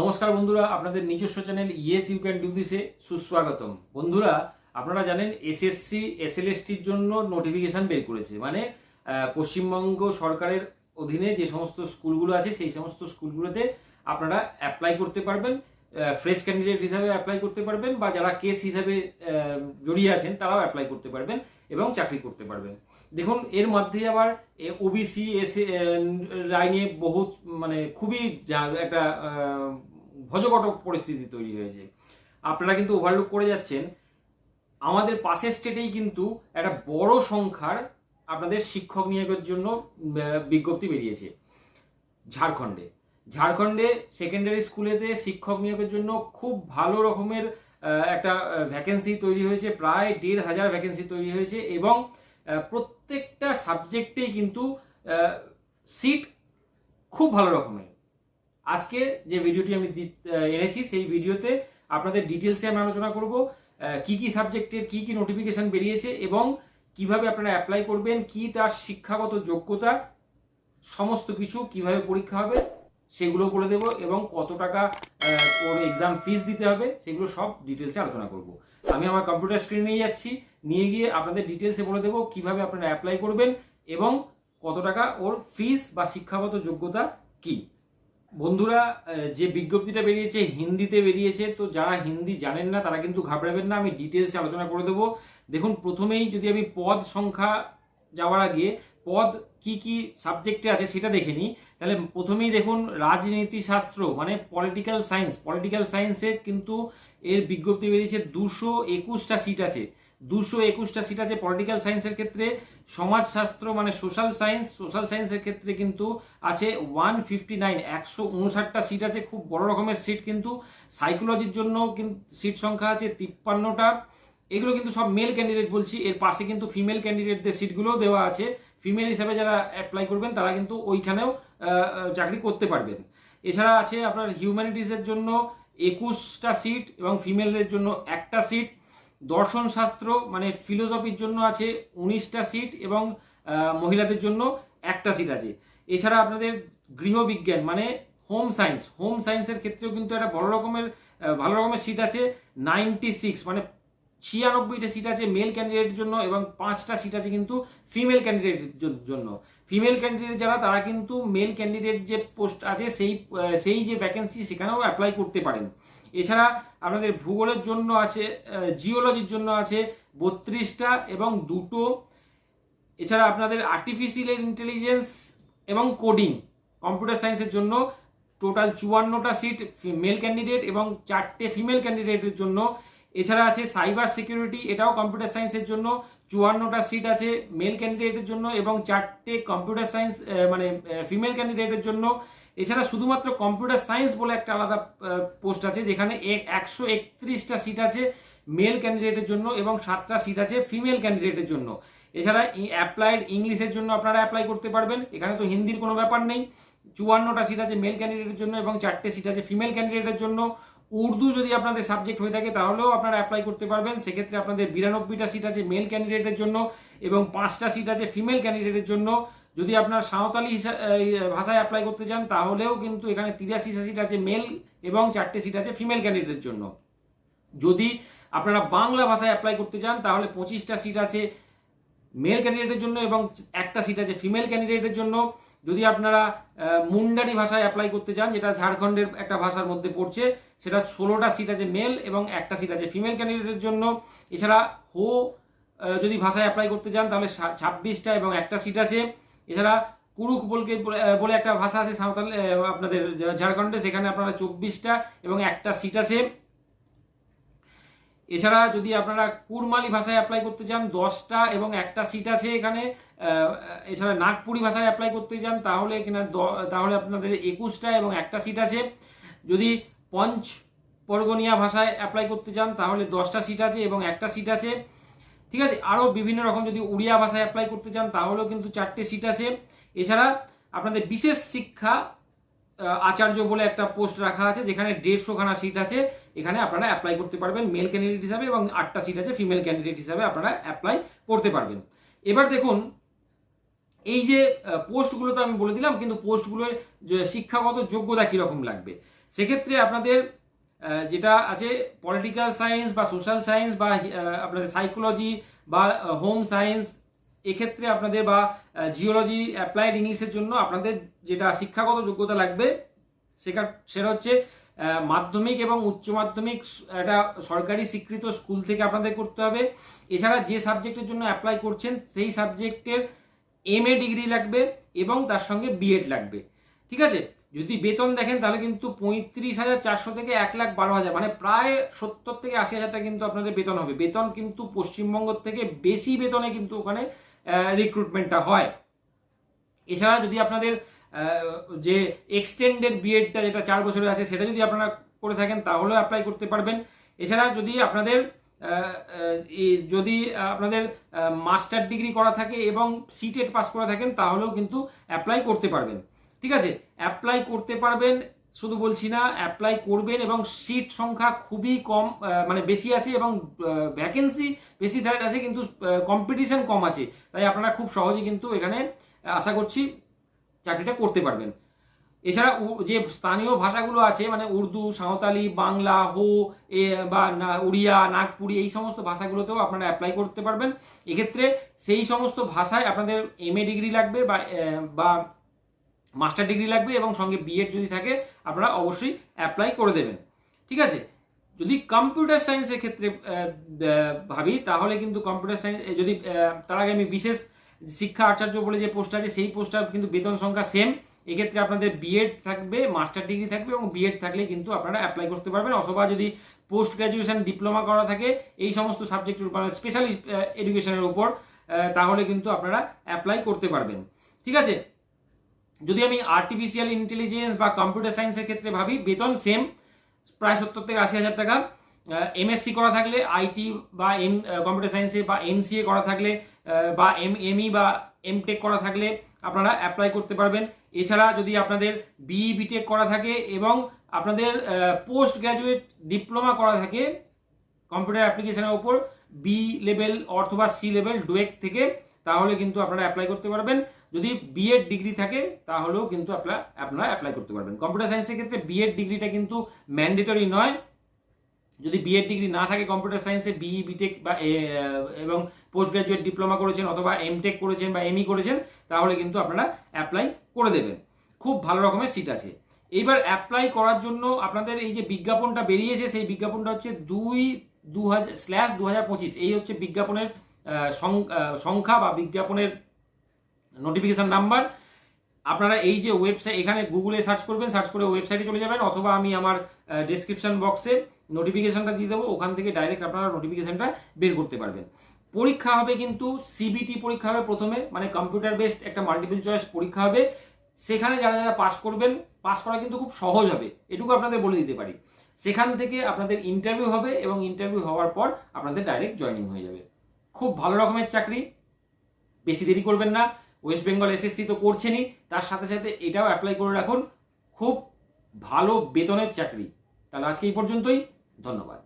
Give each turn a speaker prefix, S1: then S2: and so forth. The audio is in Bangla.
S1: নমস্কার বন্ধুরা, আপনাদের নিজস্ব channel yes you can do দিসে সুস্বাগতম। বন্ধুরা, আপনারা জানেন এসএসসি এসএলএসটির জন্য নোটিফিকেশন বের করেছে। মানে পশ্চিমবঙ্গ সরকারের অধীনে যে সমস্ত স্কুলগুলো আছে, সেই সমস্ত স্কুলগুলোতে আপনারা অ্যাপ্লাই করতে পারবেন। ফ্রেশ ক্যান্ডিডেট হিসাবে অ্যাপ্লাই করতে পারবেন বা যারা কেস হিসাবে জড়িয়ে আছেন তারাও অ্যাপ্লাই করতে পারবেন এবং চাকরি করতে পারবেন। দেখুন এর মধ্যে আবার ওবিসি এসে রায় নিয়ে বহুত মানে খুবই একটা আহ, ভজকটক পরিস্থিতি তৈরি হয়েছে। আপনারা কিন্তু ওভারলুক করে যাচ্ছেন। আমাদের পাশের স্টেটেই কিন্তু একটা বড় সংখ্যার আপনাদের শিক্ষক নিয়োগের জন্য বিজ্ঞপ্তি বেরিয়েছে। ঝাড়খণ্ডে। ঝাড়খণ্ডে সেকেন্ডারি স্কুলেতে শিক্ষক নিয়োগের জন্য খুব ভালো রকমের একটা ভ্যাকেন্সি তৈরি হয়েছে। প্রায় দেড় হাজার ভ্যাকেন্সি তৈরি হয়েছে এবং প্রত্যেকটা সাবজেক্টেই কিন্তু সিট খুব ভালো রকমের। আজকে যে ভিডিওটি আমি এনেছি, সেই ভিডিওতে আপনাদের ডিটেলসে আমি আলোচনা করব কি কি সাবজেক্টের কি কি নোটিফিকেশন বেরিয়েছে এবং কীভাবে আপনারা অ্যাপ্লাই করবেন, কি তার শিক্ষাগত যোগ্যতা, সমস্ত কিছু কীভাবে পরীক্ষা হবে সেগুলো করে দেব এবং কত টাকা ওর এক্সাম ফিস দিতে হবে, সেগুলো সব ডিটেলসে আলোচনা করব। আমি আমার কম্পিউটার স্ক্রিনে নিয়ে যাচ্ছি, নিয়ে গিয়ে আপনাদের ডিটেলসে বলে দেবো কীভাবে আপনারা অ্যাপ্লাই করবেন এবং কত টাকা ওর ফিস বা শিক্ষাগত যোগ্যতা কি। বন্ধুরা যে বিজ্ঞপ্তিটা বেরিয়েছে হিন্দিতে বেরিয়েছে, তো যারা হিন্দি জানেন না, তারা কিন্তু ঘাবড়াবেন না, আমি ডিটেলসে আলোচনা করে দেবো। দেখুন, প্রথমেই যদি আমি পদ সংখ্যা যাওয়ার আগে পদ কি কি সাবজেক্টে আছে সেটা দেখে নিই। তাহলে প্রথমেই দেখুন রাজনীতি শাস্ত্র মানে পলিটিক্যাল সায়েন্স পলিটিক্যাল সায়েন্সে কিন্তু এর বিজ্ঞপ্তি বেরিয়েছে দুশো একুশটা সিট আছে। দুশো একুশটা সিট আছে পলিটিক্যাল সায়েন্সের ক্ষেত্রে। সমাজশাস্ত্র মানে সোশ্যাল সায়েন্স সোশ্যাল সায়েন্সের ক্ষেত্রে কিন্তু আছে ওয়ান ফিফটি নাইন একশো উনষাটটা সিট আছে। খুব বড় রকমের সিট কিন্তু। সাইকোলজির জন্য কিন্তু সিট সংখ্যা আছে তিপ্পান্নটা। এগুলো কিন্তু সব মেল ক্যান্ডিডেট বলছি। এর পাশে কিন্তু ফিমেল ক্যান্ডিডেটদের সিটগুলোও দেওয়া আছে। ফিমেল হিসাবে যারা অ্যাপ্লাই করবেন, তারা কিন্তু ওইখানেও চাকরি করতে পারবেন। এছাড়া আছে আপনার হিউম্যানিটিসের জন্য একুশটা সিট এবং ফিমেলদের জন্য একটা সিট দর্শন শাস্ত্র মানে ফিলোসফির জন্য আছে উনিশটা সিট এবং মহিলাদের জন্য একটা সিট আছে। এছাড়া আপনাদের গৃহবিজ্ঞান মানে হোম সায়েন্স হোম সায়েন্সের ক্ষেত্রেও কিন্তু একটা বড় রকমের ভালো রকমের সিট আছে। নাইনটি সিক্স মানে ছিয়ানব্বইটা সিট আছে মেল ক্যান্ডিডেটের জন্য এবং পাঁচটা সিট আছে কিন্তু ফিমেল ক্যান্ডিডেটের জন্য। ফিমেল ক্যান্ডিডেট যারা, তারা কিন্তু মেল ক্যান্ডিডেট যে পোস্ট আছে, সেই সেই যে ভ্যাকেন্সি সেখানেও অ্যাপ্লাই করতে পারেন। এছাড়া আপনাদের ভূগোলের জন্য আছে জিওলজির জন্য আছে বত্রিশটা এবং দুটো। এছাড়া আপনাদের আর্টিফিশিয়াল ইন্টেলিজেন্স এবং কোডিং কম্পিউটার সায়েন্সের জন্য টোটাল চুয়ান্নটা সিট মেল ক্যান্ডিডেট এবং চারটে ফিমেল ক্যান্ডিডেটের জন্য এছাড়া আছে সাইবার সিকিউরিটি এটাও কম্পিউটার সায়েন্সের জন্য। চুয়ান্নটা সিট আছে মেল ক্যান্ডিডেটের জন্য এবং চারটে কম্পিউটার সায়েন্স মানে ফিমেল ক্যান্ডিডেটের জন্য। এছাড়া শুধুমাত্র কম্পিউটার সায়েন্স বলে একটা আলাদা পোস্ট আছে, যেখানে একশো একত্রিশটা সিট আছে মেল ক্যান্ডিডেটের জন্য এবং সাতটা সিট আছে ফিমেল ক্যান্ডিডেটের জন্য। এছাড়া অ্যাপ্লাইড ইংলিশের জন্য আপনারা অ্যাপ্লাই করতে পারবেন। এখানে তো হিন্দির কোনো ব্যাপার নেই। চুয়ান্নটা সিট আছে মেল ক্যান্ডিডেটের জন্য এবং চারটে সিট আছে ফিমেল ক্যান্ডিডেটের জন্য। উর্দু যদি আপনাদের সাবজেক্ট হয়ে থাকে, তাহলেও আপনারা অ্যাপ্লাই করতে পারবেন। সেক্ষেত্রে আপনাদের বিরানব্বইটা সিট আছে মেল ক্যান্ডিডেটের জন্য এবং পাঁচটা সিট আছে ফিমেল ক্যান্ডিডেটের জন্য। যদি আপনার সাঁওতালি ভাষায় অ্যাপ্লাই করতে চান, তাহলেও কিন্তু এখানে তিরাশি সিট আছে মেল এবং চারটে সিট আছে ফিমেল ক্যান্ডিডেটের জন্য। যদি আপনারা বাংলা ভাষায় অ্যাপ্লাই করতে চান, তাহলে পঁচিশটা সিট আছে মেল ক্যান্ডিডেটের জন্য এবং একটা সিট আছে ফিমেল ক্যান্ডিডেটের জন্য। যদি আপনারা মুন্ডারি ভাষায় অ্যাপ্লাই করতে চান, যেটা ঝাড়খণ্ডের একটা ভাষার মধ্যে পড়ছে, সেটা ষোলোটা সিট আছে মেল এবং একটা সিট আছে ফিমেল ক্যান্ডিডেটের জন্য। এছাড়া হো যদি ভাষায় অ্যাপ্লাই করতে চান, তাহলে ছাব্বিশটা এবং একটা সিট আছে। এছাড়া কুরুক বলকে, বলে একটা ভাষা আছে সাঁওতাল আপনাদের ঝাড়খণ্ডে, সেখানে আপনারা চব্বিশটা এবং একটা সিট আছে। এছাড়া যদি আপনারা কুরমালি ভাষায় অ্যাপ্লাই করতে চান, দশটা এবং একটা সিট আছে এখানে এছাড়া নাগপুরি ভাষায় অ্যাপ্লাই করতে চান, তাহলে এখানে তাহলে আপনাদের একুশটা এবং একটা সিট আছে। যদি পঞ্চ পরগনিয়া ভাষায় অ্যাপ্লাই করতে চান, তাহলে দশটা সিট আছে এবং একটা সিট আছে। ঠিক আছে? আরও বিভিন্ন রকম যদি উড়িয়া ভাষায় অ্যাপ্লাই করতে চান, তাহলেও কিন্তু চারটে সিট আছে। এছাড়া আপনাদের বিশেষ শিক্ষা আচার্য বলে একটা পোস্ট রাখা আছে, যেখানে দেড়শোখানা সিট আছে। এখানে আপনারা অ্যাপ্লাই করতে পারবেন মেল ক্যান্ডিডেট হিসাবে এবং আটটা সিট আছে ফিমেল ক্যান্ডিডেট হিসাবে আপনারা অ্যাপ্লাই করতে পারবেন। এবার দেখুন, এই যে পোস্টগুলো তো আমি বলে দিলাম, কিন্তু পোস্টগুলোর শিক্ষাগত যোগ্যতা কীরকম লাগবে? সেক্ষেত্রে আপনাদের যেটা আছে পলিটিক্যাল সায়েন্স বা সোশ্যাল সায়েন্স বা আপনাদের সাইকোলজি বা হোম সায়েন্স এক্ষেত্রে আপনাদের বা জিওলজি অ্যাপ্লাইড ইংলিশের জন্য আপনাদের যেটা শিক্ষাগত যোগ্যতা লাগবে সেটা সেটা হচ্ছে মাধ্যমিক এবং উচ্চ মাধ্যমিক একটা সরকারি স্বীকৃত স্কুল থেকে আপনাদের করতে হবে। এছাড়া যে সাবজেক্টের জন্য অ্যাপ্লাই করছেন, সেই সাবজেক্টের এম এ ডিগ্রি লাগবে এবং তার সঙ্গে বিএড লাগবে। ঠিক আছে? যদি বেতন দেখেন, তাহলে কিন্তু পঁয়ত্রিশ হাজার চারশো থেকে এক লাখ বারো হাজার মানে প্রায় সত্তর থেকে আশি হাজারটা কিন্তু আপনাদের বেতন হবে। বেতন কিন্তু পশ্চিমবঙ্গ থেকে বেশি বেতনে কিন্তু ওখানে রিক্রুটমেন্টটা হয়। এছাড়া যদি আপনাদের যে এক্সটেন্ডেড বিএডটা যেটা চার বছরের আছে, সেটা যদি আপনারা করে থাকেন তাহলেও অ্যাপ্লাই করতে পারবেন। এছাড়া যদি আপনাদের যদি আপনাদের মাস্টার ডিগ্রি করা থাকে এবং সিটেট পাস করা থাকেন, তাহলেও কিন্তু অ্যাপ্লাই করতে পারবেন। ঠিক আছে? অ্যাপ্লাই করতে পারবেন, শুধু বলছি না অ্যাপ্লাই করবেন এবং সিট সংখ্যা খুবই কম মানে বেশি আছে এবং ভ্যাকেন্সি বেশি আছে, কিন্তু কম্পিটিশন কম আছে। তাই আপনারা খুব সহজেই কিন্তু এখানে, আশা করছি চাকরিটা করতে পারবেন। এছাড়া যে স্থানীয় ভাষাগুলো আছে মানে উর্দু, সাঁওতালি, বাংলা, হো, এ, বা উড়িয়া, নাগপুরি, এই সমস্ত ভাষাগুলোতেও আপনারা অ্যাপ্লাই করতে পারবেন। এক্ষেত্রে সেই সমস্ত ভাষায় আপনাদের এম এ ডিগ্রি লাগবে বা বা মাস্টার ডিগ্রি লাগবে এবং সঙ্গে বিএড যদি থাকে, আপনারা অবশ্যই অ্যাপ্লাই করে দেবেন। ঠিক আছে? যদি কম্পিউটার সায়েন্সের ক্ষেত্রে ভাবি, তাহলে কিন্তু কম্পিউটার সায়েন্স যদি তার আগে আমি বিশেষ শিক্ষা আচার্য বলে যে পোস্ট আছে, সেই পোস্টটার কিন্তু বেতন সংখ্যা সেম এক্ষেত্রে আপনাদের বিএড থাকবে মাস্টার ডিগ্রি থাকবে এবং বিএড থাকলে কিন্তু আপনারা অ্যাপ্লাই করতে পারবেন। অথবা যদি পোস্ট গ্রাজুয়েশন ডিপ্লোমা করা থাকে, এই সমস্ত সাবজেক্টের উপর স্পেশালি এডুকেশনের উপর তাহলে কিন্তু আপনারা অ্যাপ্লাই করতে পারবেন। ঠিক আছে? যদি আমি আর্টিফিশিয়াল ইন্টেলিজেন্স বা কম্পিউটার সায়েন্সের ক্ষেত্রে ভাবি, বেতন সেম প্রায় সত্তর থেকে আশি হাজার টাকা। এমএসসি করা থাকলে আইটি বা এম কম্পিউটার সায়েন্সে বা এমসিএ করা থাকলে বা এম এমই বা এমটেক করা থাকলে আপনারা অ্যাপ্লাই করতে পারবেন। এছাড়া যদি আপনাদের বিই বিটেক করা থাকে এবং আপনাদের পোস্ট গ্র্যাজুয়েট ডিপ্লোমা করা থাকে কম্পিউটার অ্যাপ্লিকেশনের উপর বি লেভেল অথবা সি লেভেল ডুয়েক থেকে, তাহলে কিন্তু আপনারা অ্যাপ্লাই করতে পারবেন। যদি বিএড ডিগ্রি থাকে, তাহলেও কিন্তু আপনারা আপনারা অ্যাপ্লাই করতে পারবেন। কম্পিউটার সায়েন্সের ক্ষেত্রে বিএড ডিগ্রিটা কিন্তু ম্যান্ডেটরি নয়। যদি বিএড ডিগ্রি না থাকে কম্পিউটার সায়েন্সে বিই বিটেক বা এবং পোস্ট গ্রাজুয়েট ডিপ্লোমা করেছেন অথবা এমটেক করেছেন বা এমই করেছেন, তাহলে কিন্তু আপনারা অ্যাপ্লাই করে দেবেন। খুব ভালো রকমের সিট আছে। এইবার অ্যাপ্লাই করার জন্য আপনাদের এই যে বিজ্ঞাপনটা বেরিয়েছে, সেই বিজ্ঞাপনটা হচ্ছে দুই দু হাজার স্ল্যাশ দু হাজার পঁচিশ। এই হচ্ছে বিজ্ঞাপনের সংখ্যা বা বিজ্ঞাপনের নোটিফিকেশান নাম্বার আপনারা এই যে ওয়েবসাইট এখানে গুগলে সার্চ করবেন সার্চ করে ওয়েবসাইটে চলে যাবেন, অথবা আমি আমার ডেসক্রিপশন বক্সে নোটিফিকেশনটা দিয়ে দেবো, ওখান থেকে ডাইরেক্ট আপনারা নোটিফিকেশনটা বের করতে পারবেন। পরীক্ষা হবে কিন্তু সিবিটি পরীক্ষা হবে প্রথমে মানে কম্পিউটার বেসড একটা মাল্টিপল চয়েস পরীক্ষা হবে। সেখানে যারা যারা পাস করবেন পাস করা কিন্তু খুব সহজ হবে, এটুকু আপনাদের বলে দিতে পারি। সেখান থেকে আপনাদের ইন্টারভিউ হবে এবং ইন্টারভিউ হওয়ার পর আপনাদের ডাইরেক্ট জয়েনিং হয়ে যাবে। খুব ভালো রকমের চাকরি, বেশি দেরি করবেন না ওয়েস্ট বেঙ্গল এসএসসি তো করছেনই, তার সাথে সাথে এটাও অ্যাপ্লাই করে রাখুন। খুব ভালো বেতনের চাকরি। তাহলে আজকে এই পর্যন্তই। ধন্যবাদ।